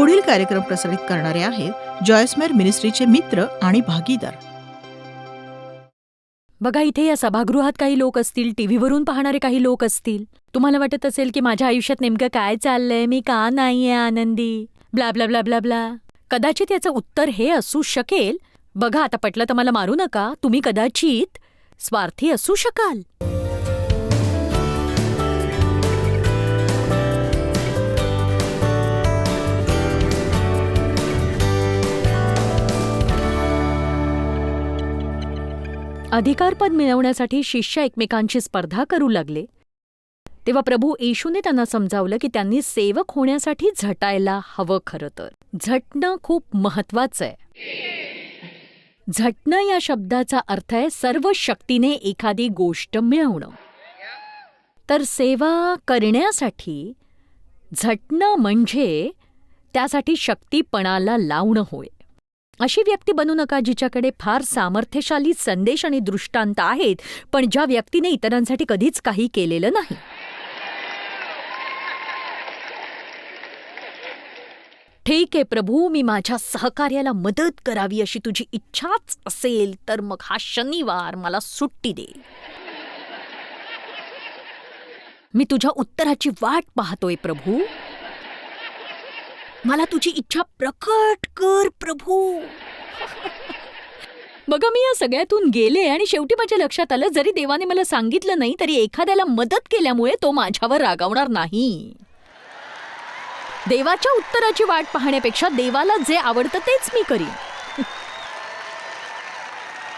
पुढील कार्यक्रम प्रसारित करणारे आहेत जॉयस्मेर मिनिस्ट्रीचे मित्र आणि भागीदार. बघा इथे या सभागृहात काही लोक असतील टीव्हीवरून पाहणारे काही लोक असतील. तुम्हाला वाटत असेल की माझ्या आयुष्यात नेमकं काय चाललंय? मी का नाहीये आनंदी? Blah blah blah blah blah. कदाचित याचं उत्तर हे असू शकेल. बघा आता पटलं तर मला मारू नका. तुम्ही कदाचित स्वार्थी असू शकाल. अधिकारपद मिळवण्यासाठी शिष्य एकमेकांची स्पर्धा करू लागले. तेव्हा प्रभू येशूने त्यांना समजावलं की त्यांनी सेवक होण्यासाठी झटायला हवं खरं तर. झटणं खूप महत्वाचं आहे. झटणं या शब्दाचा अर्थ आहे सर्व शक्तीने एखादी गोष्ट मिळवणं. तर सेवा करण्यासाठी झटणं म्हणजे त्यासाठी शक्तीपणाला लावणं होय. अशी व्यक्ती बनू नका जिच्याकडे फार सामर्थ्यशाली संदेश आणि दृष्टांत आहेत पण ज्या व्यक्तीने इतरांसाठी कधीच काही केलेलं नाही. ठीक आहे प्रभू मी माझ्या सहकार्याला मदत करावी अशी तुझी इच्छाच असेल तर मग हा शनिवार मला सुट्टी दे. मी तुझ्या उत्तराची वाट पाहतोय प्रभू. मला तुझी इच्छा प्रकट कर प्रभू. बघा मी या सगळ्यातून गेले आणि शेवटी माझ्या लक्षात आलं जरी देवाने मला सांगितलं नाही तरी एखाद्याला मदत केल्यामुळे तो माझ्यावर रागावणार नाही. देवाच्या उत्तराची वाट पाहण्यापेक्षा देवाला जे आवडतं तेच मी करीन.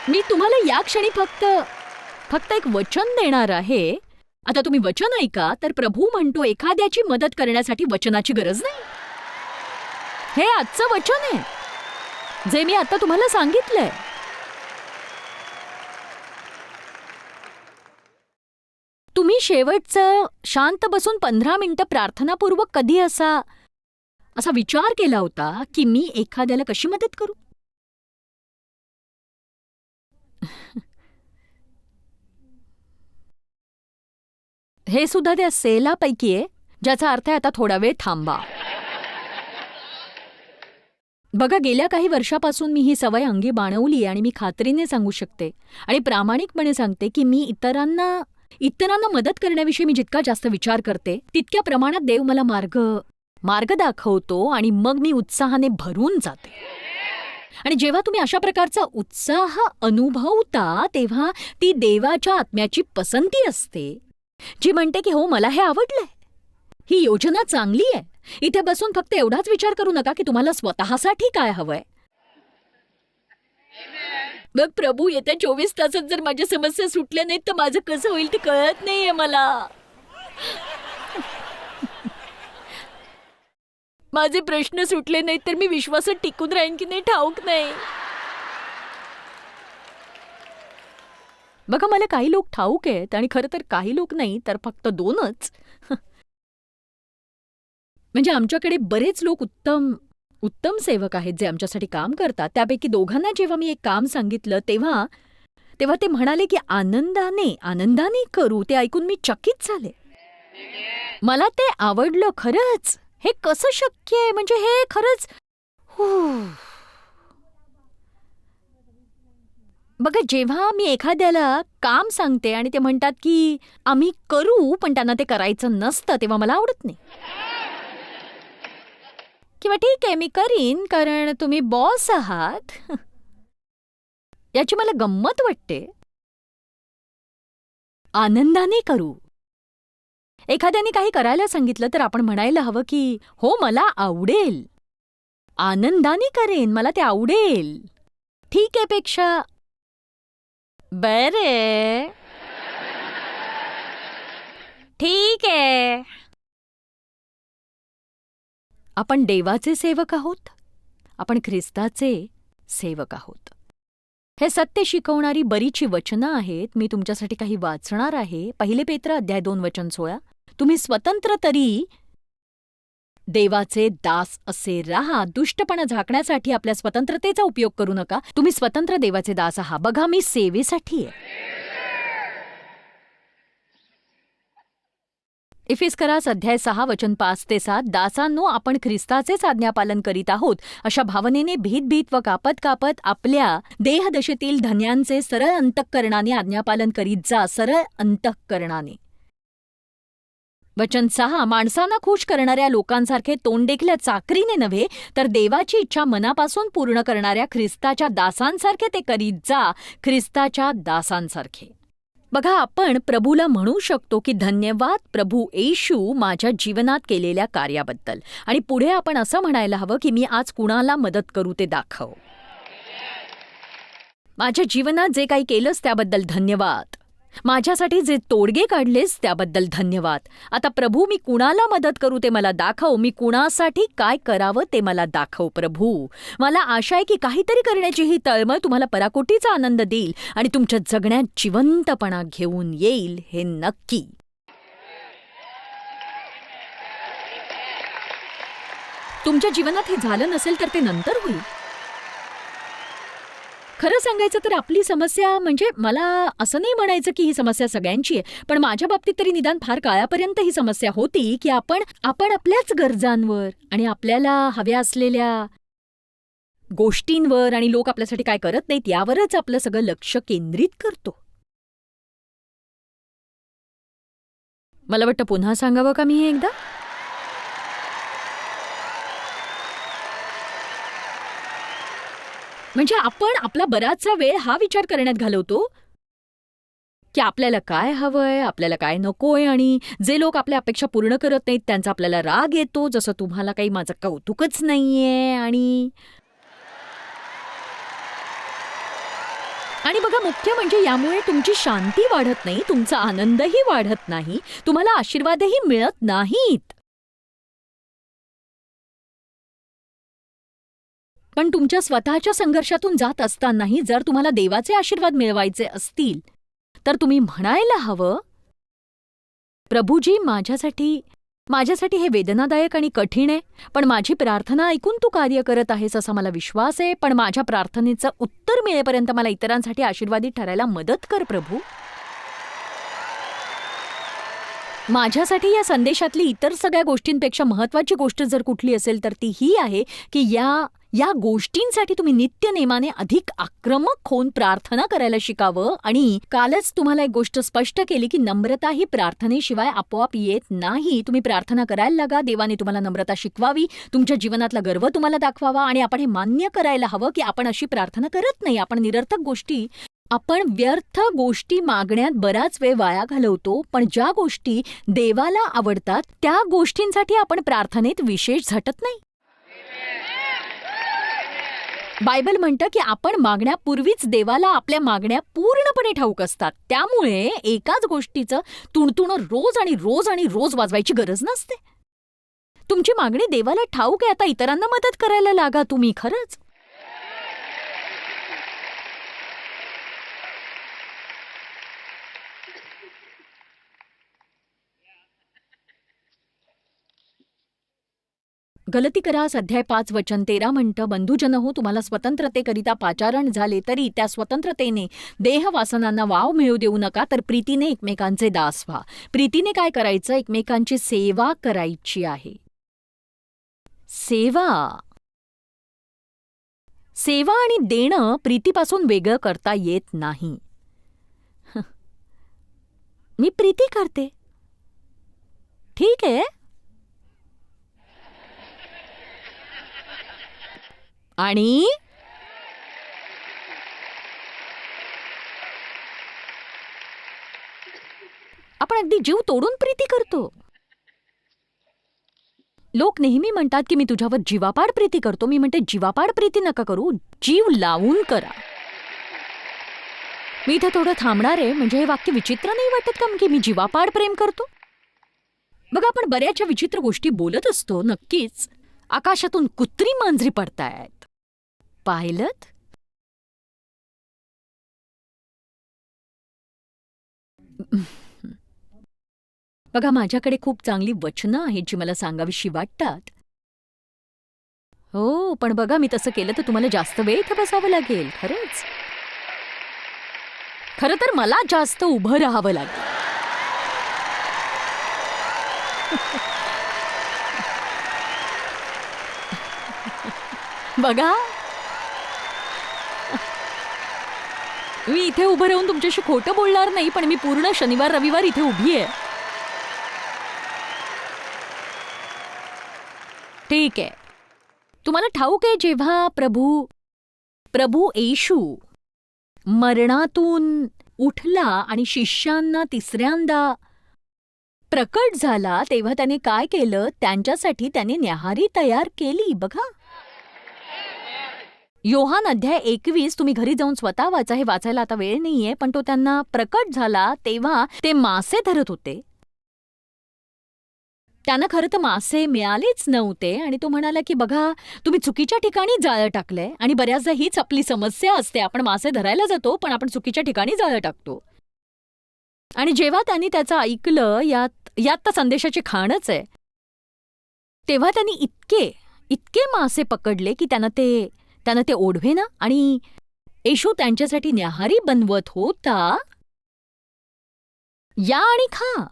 मी तुम्हाला या क्षणी फक्त फक्त एक वचन देणार आहे. आता तुम्ही वचन ऐका तर प्रभू म्हणतो एखाद्याची मदत करण्यासाठी वचनाची गरज नाही. हे आजचं वचन आहे. जे मी आता तुम्हाला सांगितलंय. तुम्ही शेवटचं शांत बसून पंधरा मिनिटं प्रार्थनापूर्वक कधी असा असा विचार केला होता की मी एखाद्याला कशी मदत करू? हे सुद्धा त्या सेलापैकी आहे ज्याचा अर्थ आहे आता थोडा वेळ थांबा. बघा गेल्या काही वर्षापासून मी ही सवय अंगी बाणवली आणि मी खात्रीने सांगू शकते आणि प्रामाणिकपणे सांगते की मी इतरांना इतरांना मदत करण्याविषयी मी जितका जास्त विचार करते तितक्या प्रमाणात देव मला मार्ग मार्ग दाखवतो आणि मग मी उत्साहाने भरून जाते. आणि जेव्हा तुम्ही अशा प्रकारचा उत्साह अनुभवता तेव्हा ती देवाच्या आत्म्याची पसंती असते जी म्हणते की हो मला हे आवडलंय. ही योजना चांगली आहे. इथे बसून फक्त एवढाच विचार करू नका की तुम्हाला स्वतःसाठी काय हवंय. मग प्रभू येत्या चोवीस तासात जर माझ्या समस्या सुटल्या नाहीत तर माझं कसं होईल ते कळत नाहीये मला. माझे प्रश्न सुटले नाहीत तर मी विश्वासात टिकून राहीन की नाही ठाऊक नाही. बघा मला काही लोक ठाऊक आहेत आणि खरं तर काही लोक नाही तर फक्त दोनच. म्हणजे आमच्याकडे बरेच लोक उत्तम उत्तम सेवक आहेत जे आमच्यासाठी काम करतात. त्यापैकी दोघांना जेव्हा मी एक काम सांगितलं तेव्हा तेव्हा ते म्हणाले की आनंदाने आनंदाने करू. ते ऐकून मी चकित झाले. मला ते आवडलं खरंच. हे कसं शक्य आहे? म्हणजे हे खरंच बघा जेव्हा मी एखाद्याला काम सांगते आणि ते म्हणतात की आम्ही करू पण त्यांना ते करायचं नसतं तेव्हा मला आवडत नाही. किंवा ठीक आहे मी करीन कारण तुम्ही बॉस आहात. याची मला गंमत वाटते. आनंदाने करू. एखाद्याने काही करायला सांगितलं तर आपण म्हणायला हवं की हो मला आवडेल. आनंदाने करेन मला ते आवडेल. ठीक आहे पेक्षा. बरे. ठीक आहे. आपण देवाचे सेवक आहोत. आपण ख्रिस्ताचे सेवक आहोत. हे सत्य शिकवणारी बरीचशी वचनं आहेत. मी तुमच्यासाठी काही वाचणार आहे. पहिले पेत्र अध्याय दोन वचन सोळा तुम्ही स्वतंत्र तरी देवाचे दास असे राहा. दुष्टपणा झाकण्यासाठी आपल्या स्वतंत्रतेचा उपयोग करू नका. तुम्ही स्वतंत्र देवाचे दास आहात. बघा मी सेवेसाठी आहे. इफिस्करा अध्याय सहा वचन पाच ते सात दासांनो आपण ख्रिस्ताचेच आज्ञापालन करीत आहोत. अशा भावनेने भीत भीत व कापत कापत आपल्या देहदशेतील धन्यांचे सरळ अंतःकरणाने आज्ञापालन करीत जा सरळ अंतःकरणाने. वचन सहा माणसांना खुश करणाऱ्या लोकांसारखे तोंडेखल्या चाकरीने नव्हे तर देवाची इच्छा मनापासून पूर्ण करणाऱ्या ख्रिस्ताच्या दासांसारखे ते करीत जा ख्रिस्ताच्या दासांसारखे. बघा आपण प्रभूला म्हणू शकतो की धन्यवाद प्रभू येशू माझ्या जीवनात केलेल्या कार्याबद्दल. आणि पुढे आपण असं म्हणायला हवं की मी आज कुणाला मदत करू ते दाखव. माझ्या जीवनात जे काही केलंस त्याबद्दल धन्यवाद. माझ्यासाठी जे तोडगे काढलेस त्याबद्दल धन्यवाद. आता प्रभू मी कुणाला मदत करू ते मला दाखव. मी कुणासाठी काय करावं ते मला दाखव प्रभू. मला आशा आहे की काहीतरी करण्याची ही तळमळ तुम्हाला पराकोटीचा आनंद देईल आणि तुमच्या जगण्यात जिवंतपणा घेऊन येईल हे नक्की. तुमच्या जीवनात हे झालं नसेल तर ते नंतर होईल. खरं सांगायचं तर आपली समस्या म्हणजे मला असं नाही म्हणायचं की ही समस्या सगळ्यांची आहे पण माझ्या बाबतीत तरी निदान फार काळापर्यंत ही समस्या होती की आपण आपण आपल्याच गरजांवर आणि आपल्याला हव्या असलेल्या गोष्टींवर आणि लोक आपल्यासाठी काय करत नाहीत यावरच आपलं सगळं लक्ष केंद्रित करतो. मला वाटतं पुन्हा सांगावं का मी हे एकदा? म्हणजे आपण आपला बराचसा वेळ हा विचार करण्यात घालवतो? की आपल्याला काय हवंय आपल्याला काय नकोय आणि जे लोक आपल्या अपेक्षा पूर्ण करत नाहीत त्यांचा आपल्याला राग येतो जसं तुम्हाला काही माझं कौतुकच नाहीये आणि आणि बघा मुख्य म्हणजे यामुळे तुमची शांती वाढत नाही तुमचा आनंदही वाढत नाही तुम्हाला आशीर्वादही मिळत नाहीत. पण तुमच्या स्वतःच्या संघर्षातून जात असतानाही जर तुम्हाला देवाचे आशीर्वाद मिळवायचे असतील तर तुम्ही म्हणायला हवं प्रभूजी माझ्यासाठी माझ्यासाठी हे वेदनादायक आणि कठीण आहे पण माझी प्रार्थना ऐकून तू कार्य करत आहेस असा मला विश्वास आहे पण माझ्या प्रार्थनेचं उत्तर मिळेपर्यंत मला इतरांसाठी आशीर्वादी ठरायला मदत कर प्रभू. माझ्यासाठी या संदेशातली इतर सगळ्या गोष्टींपेक्षा महत्वाची गोष्ट जर कुठली असेल तर ती ही आहे की या या गोष्टींसाठी तुम्ही नित्यनेमाने अधिक आक्रमक होऊन प्रार्थना करायला शिकावं आणि कालच तुम्हाला एक गोष्ट स्पष्ट केली की नम्रता ही प्रार्थनेशिवाय आपोआप येत नाही. तुम्ही प्रार्थना करायला लागा देवाने तुम्हाला नम्रता शिकवावी तुमच्या जीवनातला गर्व तुम्हाला दाखवावा आणि आपण हे मान्य करायला हवं की आपण अशी प्रार्थना करत नाही. आपण निरर्थक गोष्टी आपण व्यर्थ गोष्टी मागण्यात बराच वेळ वाया घालवतो पण ज्या गोष्टी देवाला आवडतात त्या गोष्टींसाठी आपण प्रार्थनेत विशेष झटत नाही. बायबल म्हणतं की आपण मागण्यापूर्वीच देवाला आपल्या मागण्या पूर्णपणे ठाऊक असतात. त्यामुळे एकाच गोष्टीचं तुणतुणं रोज आणि रोज आणि रोज वाजवायची गरज नसते. तुमची मागणी देवाला ठाऊक आहे आता इतरांना मदत करायला लागा तुम्ही खरंच? गलती करास अध्याय पाच वचन तेरा म्हणतं बंधुजन हो तुम्हाला स्वतंत्रतेकरिता पाचारण झाले तरी त्या स्वतंत्रतेने देहवासनांना वाव मिळू देऊ नका तर प्रीतीने एकमेकांचे दास व्हा. प्रीतीने काय करायचं? एकमेकांची सेवा करायची आहे. सेवा. सेवा आणि देणं प्रीतीपासून वेगळं करता येत नाही. मी प्रीती करते. ठीक आहे. आणि आपण अगदी जीव तोडून प्रीती करतो. लोक नेहमी म्हणतात की मी तुझ्यावर जीवापाड प्रीती करतो. मी म्हणते जीवापाड प्रीती नका करू. जीव लावून करा. मी इथे थोडं थांबणार आहे. म्हणजे हे वाक्य विचित्र नाही वाटत का? की मी जीवापाड प्रेम करतो? बघा आपण बऱ्याचशा विचित्र गोष्टी बोलत असतो नक्कीच. आकाशातून कुत्री मांजरी पडतायत. पाहिलत बघा माझ्याकडे खूप चांगली वचनं आहेत जी मला सांगावीशी वाटतात. हो पण बघा मी तसं केलं तर तुम्हाला जास्त वेळ इथं बसावं लागेल खरंच. खरं तर मला जास्त उभं राहावं लागेल. बघा मी इथे उभं राहून तुमच्याशी खोटं बोलणार नाही पण मी पूर्ण शनिवार रविवार इथे उभी आहे. ठीक आहे. तुम्हाला ठाऊक आहे जेव्हा प्रभू प्रभू येशू मरणातून उठला आणि शिष्यांना तिसऱ्यांदा प्रकट झाला तेव्हा त्याने काय केलं? त्यांच्यासाठी त्याने न्याहारी तयार केली बघा. योहान अध्याय एकवीस तुम्ही घरी जाऊन स्वतः वाचा हे वाचायला आता वेळ नाहीये पण तो त्यांना प्रकट झाला तेव्हा ते मासे धरत होते. त्यांना खरं तर मासे मिळालेच नव्हते आणि तो म्हणाला की बघा तुम्ही चुकीच्या ठिकाणी जाळं टाकलंय आणि बऱ्याचदा हीच आपली समस्या असते. आपण मासे धरायला जातो पण आपण चुकीच्या ठिकाणी जाळं टाकतो. आणि जेव्हा त्यांनी त्याचं ऐकलं यात यात तर संदेशाची खाणच आहे. तेव्हा त्यांनी इतके इतके मासे पकडले की त्यांना ते त्यानं ते ओढवे ना आणि येशू त्यांच्यासाठी न्याहारी बनवत होता. या आणि खा.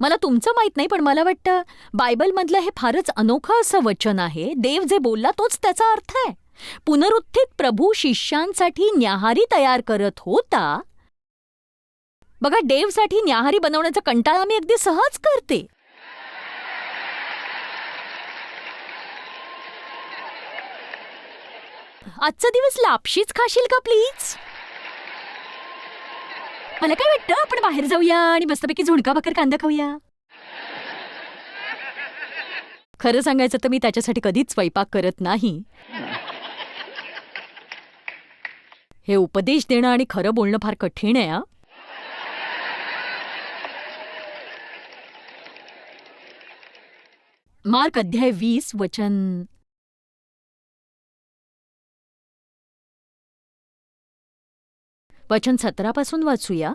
मला तुमचं माहीत नाही पण मला वाटतं बायबलमधलं हे फारच अनोखं असं वचन आहे. देव जे बोलला तोच त्याचा अर्थ आहे. पुनरुत्थित प्रभू शिष्यांसाठी न्याहारी तयार करत होता. बघा देवसाठी न्याहारी बनवण्याचा कंटाळा मी अगदी सहज करते. आजचा दिवस लापशीच खाशील का प्लीज? मला काय वाटतं आपण बाहेर जाऊया आणि मस्तपैकी झुणका भाकर कांदा खाऊया? खरं सांगायचं तर मी त्याच्यासाठी कधीच स्वयंपाक करत नाही. हे उपदेश देणं आणि खरं बोलणं फार कठीण आहे मार्क अध्याय वीस वचन वचन सतरापासून वाचूया.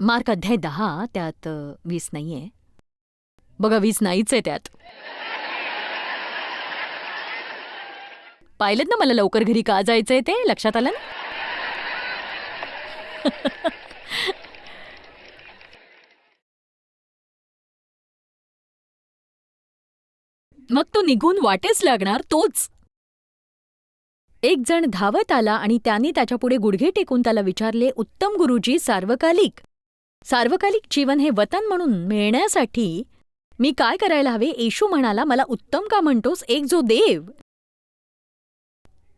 मार्क अध्याय दहा त्यात वीस नाहीये. बघा वीस नाहीच आहे त्यात. पाहिलं ना मला लवकर घरी का जायचंय ते? लक्षात आलं ना? मग तो निघून वाटेच लागणार तोच. एक जण धावत आला आणि त्याने त्याच्यापुढे गुडघे टेकून त्याला विचारले उत्तम गुरुजी सार्वकालिक. सार्वकालिक जीवन हे वतन म्हणून मिळण्यासाठी मी काय करायला हवे? येशू म्हणाला मला उत्तम का म्हणतोस? एक जो देव.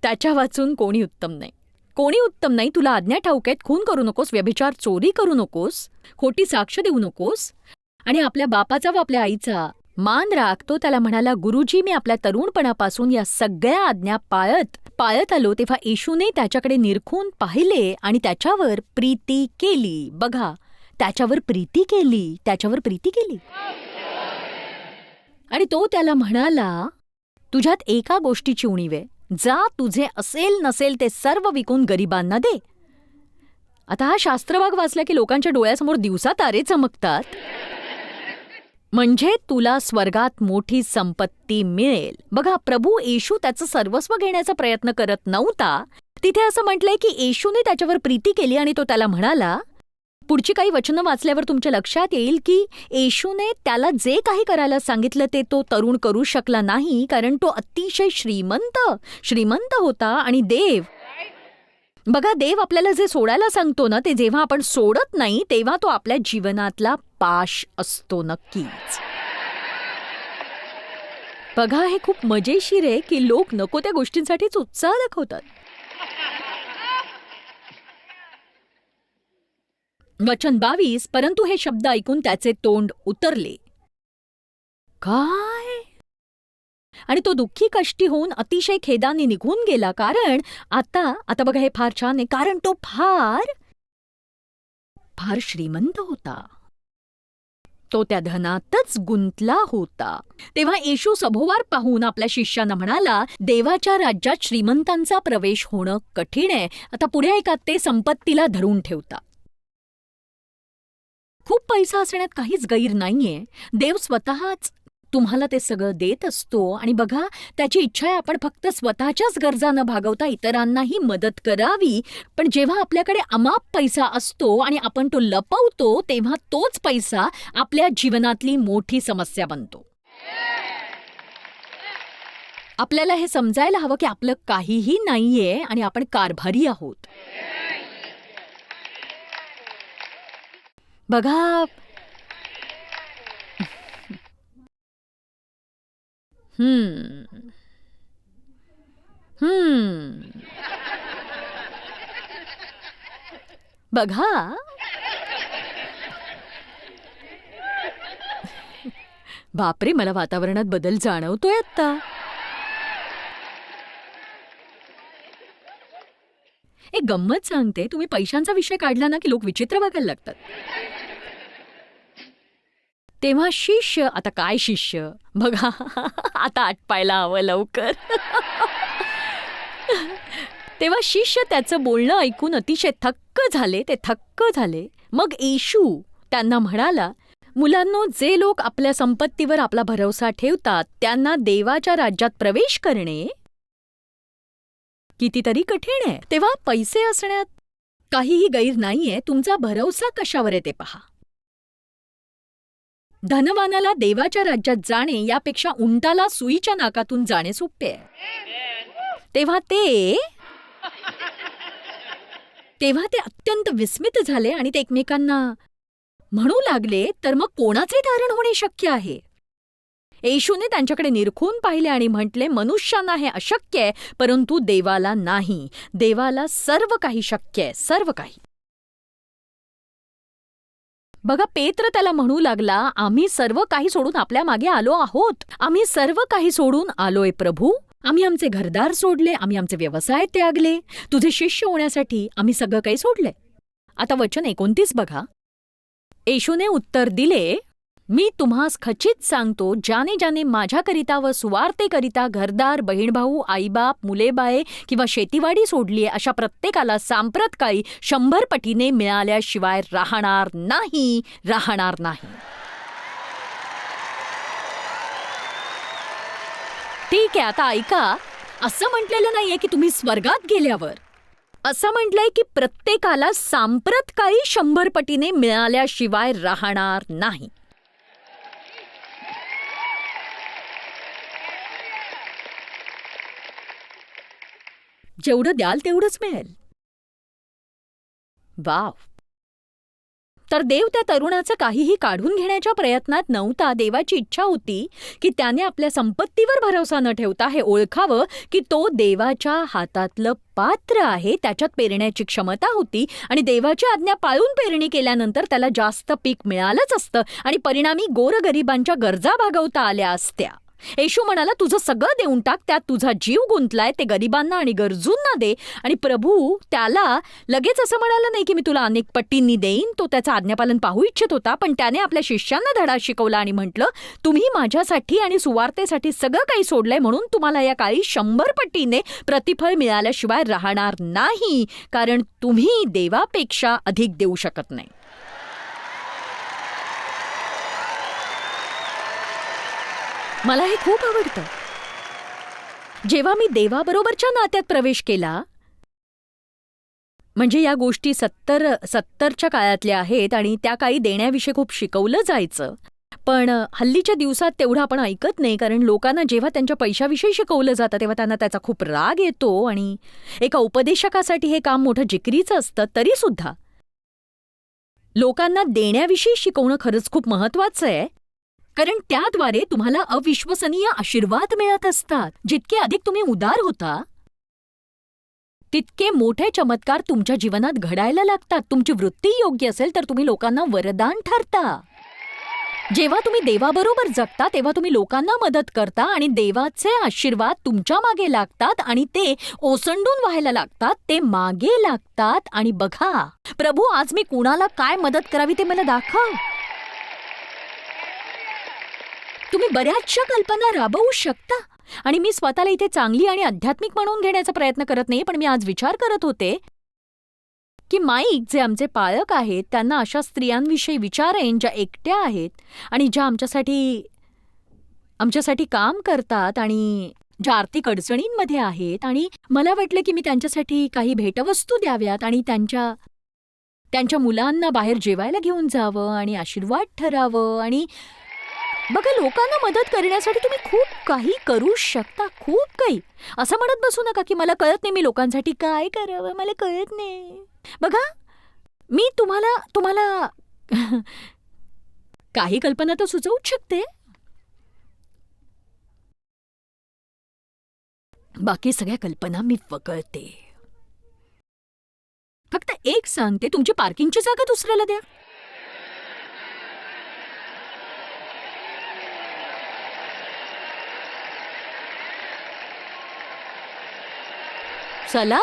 त्याच्या वाचून कोणी उत्तम नाही. कोणी उत्तम नाही तुला आज्ञा ठाऊक आहेत खून करू नकोस व्यभिचार चोरी करू नकोस खोटी साक्ष देऊ नकोस आणि आपल्या बापाचा व आपल्या आईचा मान राख तो त्याला म्हणाला गुरुजी मी आपल्या तरुणपणापासून या सगळ्या आज्ञा पाळत पाळत आलो तेव्हा येशूने त्याच्याकडे निरखून पाहिले आणि त्याच्यावर प्रीती केली. बघा त्याच्यावर प्रीती केली त्याच्यावर प्रीती केली. आणि तो त्याला म्हणाला तुझ्यात एका गोष्टीची उणीव आहे. जा तुझे असेल नसेल ते सर्व विकून गरिबांना दे. आता हा शास्त्रभाग वाचला की लोकांच्या डोळ्यासमोर दिवसा तारे चमकतात. म्हणजे तुला स्वर्गात मोठी संपत्ती मिळेल. बघा प्रभू येशू त्याचं सर्वस्व घेण्याचा प्रयत्न करत नव्हता. तिथे असं म्हटलंय की येशूने त्याच्यावर प्रीती केली आणि तो त्याला म्हणाला पुढची काही वचनं वाचल्यावर तुमच्या लक्षात येईल की येशूने त्याला जे काही करायला सांगितलं ते तो तरुण करू शकला नाही कारण तो अतिशय श्रीमंत श्रीमंत होता आणि देव बघा देव आपल्याला जे सोडायला सांगतो ना ते जेव्हा आपण सोडत नाही तेव्हा तो आपल्या जीवनातला पाश असतो नक्कीच. बघा हे खूप मजेशीर आहे की लोक नको त्या गोष्टींसाठीच उत्साह दाखवतात. वचन बावीस परंतु हे शब्द ऐकून त्याचे तोंड उतरले. का? आणि तो दुःखी कष्टी होऊन अतिशय खेदाने निघून गेला कारण आता आता बघा हे फार छान आहे कारण तो फार फार श्रीमंत होता. तो त्या धनातच गुंतला होता. तेव्हा येशू सभोवार पाहून आपल्या शिष्यांना म्हणाला देवाच्या राज्यात श्रीमंतांचा प्रवेश होणं कठीण आहे. आता पुढे ऐका ते संपत्तीला धरून ठेवता खूप पैसा असण्यात काहीच गैर नाहीये. देव स्वतःच तुम्हाला ते सगळं देत असतो. आणि बघा त्याची इच्छा आहे आपण फक्त स्वतःच्याच गरजा न भागवता इतरांनाही मदत करावी. पण जेव्हा आपल्याकडे अमाप पैसा असतो आणि आपण तो लपवतो तेव्हा तोच पैसा आपल्या जीवनातली मोठी समस्या बनतो. आपल्याला हे समजायला हवं की आपलं काहीही नाहीये आणि आपण कारभारी आहोत. बघा हम्म. हम्म. बघा. बापरे मला वातावरणात बदल जाणवतोय आता एक गंमत सांगते तुम्ही पैशांचा विषय काढला ना की लोक विचित्र बघायला लागतात. तेव्हा शिष्य आता काय शिष्य? बघा आता आटपायला हवं लवकर. तेव्हा शिष्य त्याचं बोलणं ऐकून अतिशय थक्क झाले ते थक्क झाले. मग येशू त्यांना म्हणाला मुलांनो जे लोक आपल्या संपत्तीवर आपला भरवसा ठेवतात त्यांना देवाच्या राज्यात प्रवेश करणे कितीतरी कठीण आहे. तेव्हा पैसे असण्यात काहीही गैर नाहीये. तुमचा भरवसा कशावर आहे ते पहा. धनवानाला देवाच्या राज्यात जाणे यापेक्षा उंटाला सुईच्या नाकातून जाणे सोपे आहे. तेव्हा ते तेव्हा ते अत्यंत विस्मित झाले आणि ते एकमेकांना म्हणू लागले तर मग कोणाचे धारण होणे शक्य आहे? येशूने त्यांच्याकडे निरखून पाहिले आणि म्हटले मनुष्यांना हे अशक्य आहे परंतु देवाला नाही. देवाला सर्व काही शक्य आहे सर्व काही. बघा पेत्र त्याला म्हणू लागला आम्ही सर्व काही सोडून आपल्या मागे आलो आहोत. आम्ही सर्व काही सोडून आलोय प्रभू. आम्ही आमचे घरदार सोडले आम्ही आमचे व्यवसाय त्यागले. तुझे शिष्य होण्यासाठी आम्ही सगळं काही सोडले आता वचन एकोणतीस बघा. येशूने उत्तर दिले मी तुम्हास खचित सांगतो ज्याने ज्याने माझ्याकरिता व सुवार्तेकरिता घरदार बहीणभाऊ आईबाप मुलेबाये किंवा शेतीवाडी सोडलीये अशा प्रत्येकाला सांप्रत काळी शंभर पटीने मिळाल्याशिवाय राहणार नाही राहणार नाही. ठीक आहे आता ऐका. असं म्हटलेलं नाहीये की तुम्ही स्वर्गात गेल्यावर. असं म्हटलंय की प्रत्येकाला सांप्रत काळी शंभर पटीने मिळाल्याशिवाय राहणार नाही. जेवढं द्याल तेवढंच मिळेल. वाव. तर देव त्या तरुणाचं काहीही काढून घेण्याच्या प्रयत्नात नव्हता. देवाची इच्छा होती की त्याने आपल्या संपत्तीवर भरोसा न ठेवता हे ओळखावं की तो देवाच्या हातातलं पात्र आहे त्याच्यात पेरण्याची क्षमता होती आणि देवाची आज्ञा पाळून पेरणी केल्यानंतर त्याला जास्त पीक मिळालंच असतं आणि परिणामी गोरगरिबांच्या गरजा भागवता आल्या असत्या. येशू म्हणाला तुझं सगळं देऊन टाक त्यात तुझा जीव गुंतलाय ते गरिबांना आणि गरजूंना दे. आणि प्रभू त्याला लगेच असं म्हणाला नाही की मी तुला अनेक पट्टींनी देईन तो त्याचं आज्ञापालन पाहू इच्छित होता पण त्याने आपल्या शिष्यांना धडा शिकवला आणि म्हटलं तुम्ही माझ्यासाठी आणि सुवार्तेसाठी सगळं काही सोडलंय म्हणून तुम्हाला या काळी शंभर पट्टीने प्रतिफळ मिळाल्याशिवाय राहणार नाही कारण तुम्ही देवापेक्षा अधिक देऊ शकत नाही. मला हे खूप आवडतं. जेव्हा मी देवाबरोबरच्या नात्यात प्रवेश केला म्हणजे या गोष्टी सत्तर सत्तरच्या काळातल्या आहेत आणि त्या काळी देण्याविषयी खूप शिकवलं जायचं. पण हल्लीच्या दिवसात तेवढं आपण ऐकत नाही कारण लोकांना जेव्हा त्यांच्या पैशाविषयी शिकवलं जातं तेव्हा त्यांना त्याचा खूप राग येतो आणि एका उपदेशकासाठी हे काम मोठं जिकरीचं असतं तरीसुद्धा. लोकांना देण्याविषयी शिकवणं खरंच खूप महत्वाचं आहे. कारण त्याद्वारे तुम्हाला अविश्वसनीय आशीर्वाद मिळत असतात. जितके अधिक तुम्ही उदार होता तितके मोठे चमत्कार तुमच्या जीवनात घडायला लागतात. तुमची वृत्ती योग्य असेल तर तुम्ही लोकांना वरदान ठरता. जेव्हा तुम्ही देवाबरोबर जगता तेव्हा तुम्ही लोकांना मदत करता आणि देवाचे आशीर्वाद तुमच्या मागे लागतात आणि ते ओसंडून व्हायला लागतात. ते मागे लागतात आणि बघा प्रभू आज मी कुणाला काय मदत करावी ते मला दाखव. तुम्ही बऱ्याचशा कल्पना राबवू शकता. आणि मी स्वतःला इथे चांगली आणि आध्यात्मिक म्हणून घेण्याचा प्रयत्न करत नाही पण मी आज विचार करत होते की माईक जे आमचे पालक आहेत त्यांना अशा स्त्रियांविषयी विचारेन ज्या एकट्या आहेत आणि ज्या आमच्यासाठी आमच्यासाठी काम करतात आणि ज्या आर्थिक अडचणींमध्ये आहेत. आणि मला वाटलं की मी त्यांच्यासाठी काही भेटवस्तू द्याव्यात आणि त्यांच्या त्यांच्या मुलांना बाहेर जेवायला घेऊन जावं आणि आशीर्वाद ठरावं आणि बघा लोकांना मदत करण्यासाठी तुम्ही खूप काही करू शकता खूप काही. असं म्हणत बसू नका की मला कळत नाही मी लोकांसाठी काय करावं मला कळत नाही. बघा मी तुम्हाला तुम्हाला काही कल्पना तर सुचवूच शकते. बाकी सगळ्या कल्पना मी वगळते. फक्त एक सांगते तुमची पार्किंगची जागा दुसऱ्याला द्या. चला.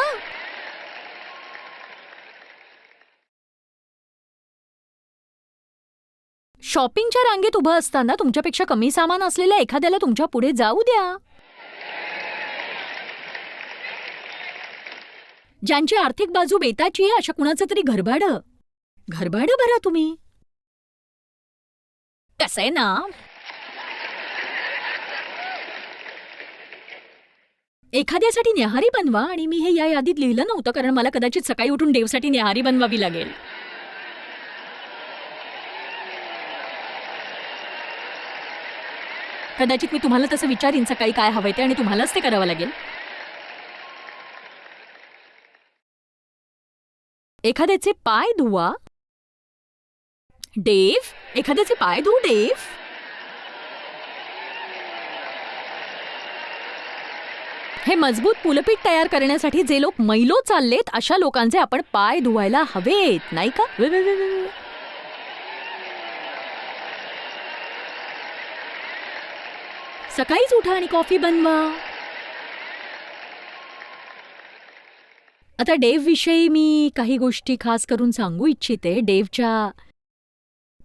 शॉपिंगच्या रांगेत उभं असताना तुमच्यापेक्षा कमी सामान असलेल्या एखाद्याला तुमच्यापुढे जाऊ द्या. ज्यांची आर्थिक बाजू बेताची आहे अशा कुणाचं तरी घरभाडं. घरभाडं भरा तुम्ही. कसं आहे ना एखाद्यासाठी न्याहारी बनवा आणि मी हे या यादीत लिहिलं नव्हतं कारण मला कदाचित सकाळी उठून देवसाठी न्याहारी बनवावी लागेल. कदाचित मी तुम्हाला तसं विचारीन सकाळी काय हवंय ते आणि तुम्हालाच ते करावं लागेल. एखाद्याचे पाय धुवा. डेव एखाद्याचे पाय धुव डेव हे मजबूत पुलपीठ तयार करण्यासाठी जे लोक मैलो चाललेत अशा लोकांचे आपण पाय धुवायला हवेत नाही का? वे, वे, वे, वे, वे. सकाळीच उठा आणि कॉफी बनवा. आता डेव विषयी मी काही गोष्टी खास करून सांगू इच्छिते. डेवच्या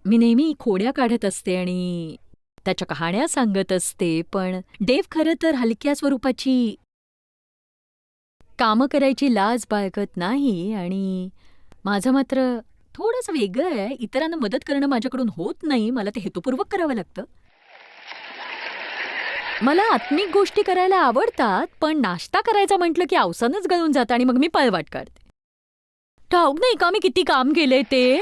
मी नेहमी खोड्या काढत असते आणि त्याच्या कहाण्या सांगत असते पण डेव खरं तर हलक्या स्वरूपाची कामं करायची लाज बाळगत नाही आणि माझं मात्र थोडंसं वेगळं आहे. इतरांना मदत करणं माझ्याकडून होत नाही. मला ते हेतुपूर्वक करावं लागतं. मला आत्मिक गोष्टी करायला आवडतात पण नाश्ता करायचा म्हटलं की अवसानच गळून जातं आणि मग मी पळवाट काढते. ठाऊक नाही का मी किती काम केलंय ते?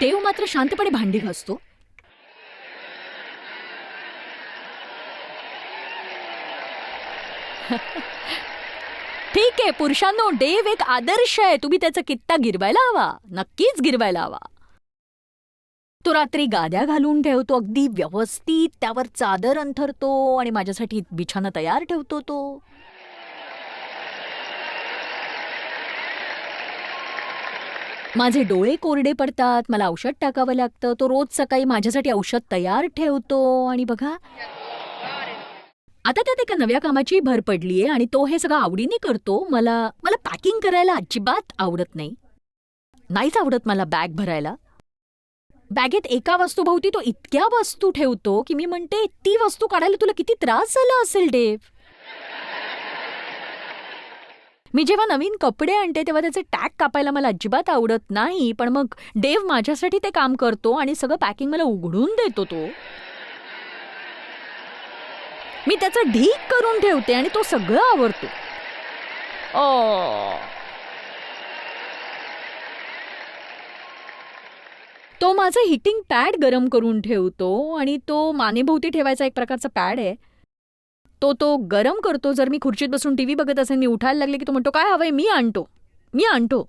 देव मात्र शांतपणे भांडी घासतो. ठीक आहे पुरुषांनो डेव एक आदर्श आहे. तुम्ही त्याचा कित्ता गिरवायला हवा. नक्कीच गिरवायला हवा. तो रात्री गाद्या घालून ठेवतो अगदी व्यवस्थित त्यावर चादर अंथरतो आणि माझ्यासाठी बिछाना तयार ठेवतो तो. माझे डोळे कोरडे पडतात मला औषध टाकावं लागतं. तो रोज सकाळी माझ्यासाठी औषध तयार ठेवतो आणि बघा आता त्यात एका नव्या कामाची भर पडलीये आणि तो हे सगळं आवडीने करतो. मला मला पॅकिंग करायला अजिबात आवडत नाही. नाहीच आवडत मला बॅग भरायला. बॅगेत एका वस्तूभोवती तो इतक्या वस्तू ठेवतो की मी म्हणते ती वस्तू काढायला तुला किती त्रास झाला असेल डेव मी जेव्हा नवीन कपडे आणते तेव्हा त्याचे टॅग कापायला मला अजिबात आवडत नाही. पण मग डेव माझ्यासाठी ते काम करतो आणि सगळं पॅकिंग मला उघडून देतो तो. मी त्याचं ढीक करून ठेवते आणि तो सगळं आवडतो ओ. तो माझं हिटिंग पॅड गरम करून ठेवतो आणि तो मानेभोवती ठेवायचा एक प्रकारचा पॅड आहे. तो तो गरम करतो. जर मी खुर्चीत बसून टीव्ही बघत असेल मी उठायला लागले की तो म्हणतो काय हवंय? मी आणतो. मी आणतो.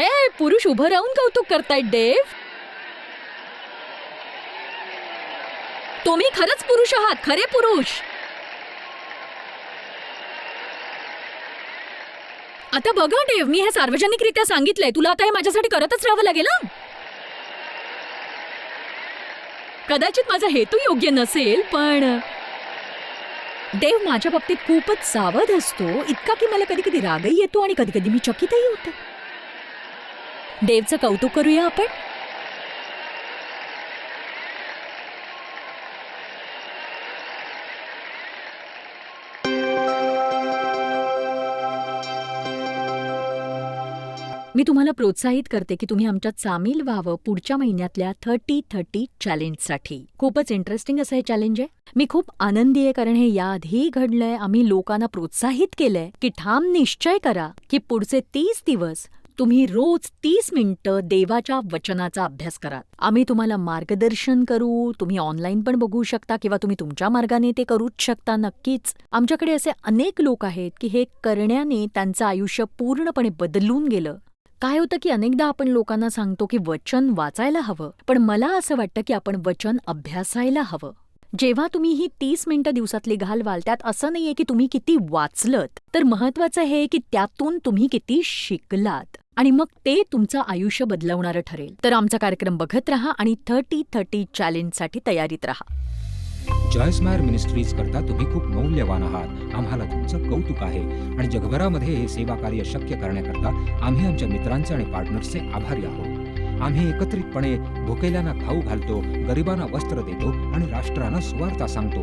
हे? पुरुष उभं राहून कौतुक करतायत डेव तुम्ही खरंच पुरुष आहात खरे पुरुष. आता बघा डेव मी हे सार्वजनिकरित्या सांगितलंय. तुला आता हे माझ्यासाठी करतच राहावं लागेल कदाचित माझा हेतू योग्य नसेल पण देव माझ्या बाबतीत खूपच सावध असतो. इतका की मला कधी कधी रागही येतो आणि कधी कधी मी चकितही होते. देवचं कौतुक करूया आपण? मी तुम्हाला प्रोत्साहित करते की तुम्ही आमच्यात सामील व्हावं पुढच्या महिन्यातल्या थर्टी थर्टी चॅलेंजसाठी खूपच इंटरेस्टिंग असं हे चॅलेंज आहे. मी खूप आनंदी आहे कारण हे याआधी घडलंय. आम्ही लोकांना प्रोत्साहित केलंय की ठाम निश्चय करा की पुढचे तीस दिवस तुम्ही रोज तीस मिनिटं देवाच्या वचनाचा अभ्यास करा आम्ही तुम्हाला मार्गदर्शन करू तुम्ही ऑनलाईन पण बघू शकता किंवा तुम्ही तुमच्या मार्गाने ते करूच शकता नक्कीच. आमच्याकडे असे अनेक लोक आहेत की हे करण्याने त्यांचं आयुष्य पूर्णपणे बदलून गेलं. काय होतं की अनेकदा आपण लोकांना सांगतो की वचन वाचायला हवं पण मला असं वाटतं की आपण वचन अभ्यासायला हवं. जेव्हा तुम्ही ही तीस मिनिटं दिवसातली घालवाल त्यात असं नाहीये की तुम्ही किती वाचलत. तर महत्वाचं हे की त्यातून तुम्ही किती शिकलात. आणि मग ते तुमचं आयुष्य बदलवणारं ठरेल. तर आमचा कार्यक्रम बघत राहा आणि थर्टी थर्टी चॅलेंजसाठी तयारीत राहा. जॉयस्मायर मिनिस्ट्रीज करता तुम्ही खूप मौल्यवान आहात. आम्हाला तुमचं कौतुक आहे. आणि जगभरामध्ये हे सेवा कार्य शक्य करण्याकरता आम्ही आमच्या मित्रांचे आणि पार्टनर्सचे आभारी आहोत. आम्ही एकत्रितपणे भुकेल्यांना खाऊ घालतो गरिबांना वस्त्र देतो आणि राष्ट्रांना सुवार्ता सांगतो.